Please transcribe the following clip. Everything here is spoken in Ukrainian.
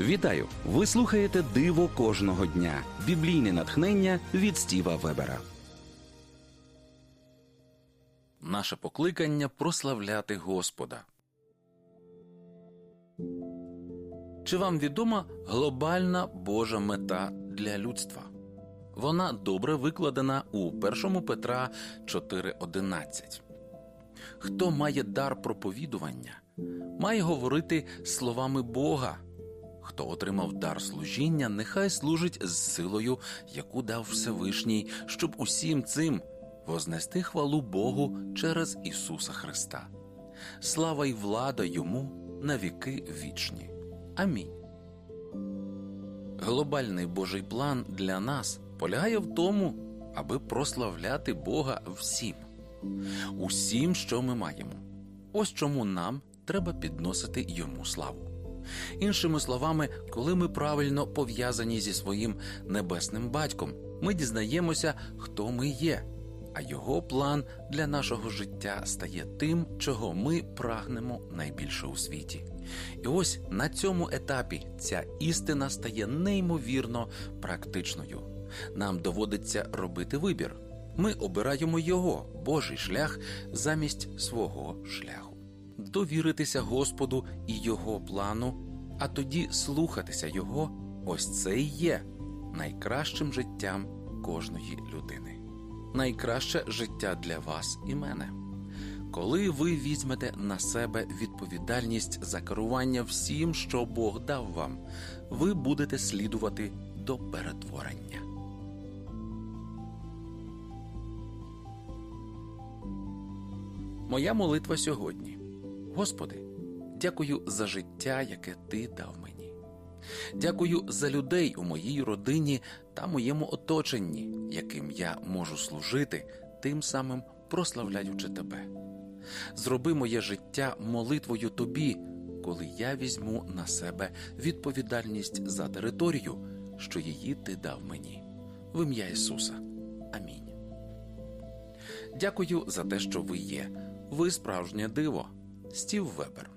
Вітаю! Ви слухаєте Диво кожного дня. Біблійне натхнення від Стіва Вебера. Наше покликання прославляти Господа. Чи вам відома глобальна Божа мета для людства? Вона добре викладена у 1 Петра 4.11. Хто має дар проповідування, має говорити словами Бога. Хто отримав дар служіння, нехай служить з силою, яку дав Всевишній, щоб усім цим вознести хвалу Богу через Ісуса Христа. Слава й влада йому на віки вічні. Амінь. Глобальний Божий план для нас полягає в тому, аби прославляти Бога всім, усім, що ми маємо. Ось чому нам треба підносити йому славу. Іншими словами, коли ми правильно пов'язані зі своїм небесним батьком, ми дізнаємося, хто ми є, а його план для нашого життя стає тим, чого ми прагнемо найбільше у світі. І ось на цьому етапі ця істина стає неймовірно практичною. Нам доводиться робити вибір. Ми обираємо його, Божий шлях, замість свого шляху, довіритися Господу і Його плану, а тоді слухатися Його. Ось це і є найкращим життям кожної людини, найкраще життя для вас і мене. Коли ви візьмете на себе відповідальність за керування всім, що Бог дав вам, ви будете слідувати до перетворення. Моя молитва сьогодні. Господи, дякую за життя, яке Ти дав мені. Дякую за людей у моїй родині та моєму оточенні, яким я можу служити, тим самим прославляючи Тебе. Зроби моє життя молитвою Тобі, коли я візьму на себе відповідальність за територію, що її Ти дав мені. В ім'я Ісуса. Амінь. Дякую за те, що ви є. Ви справжнє диво. Стів Вебер.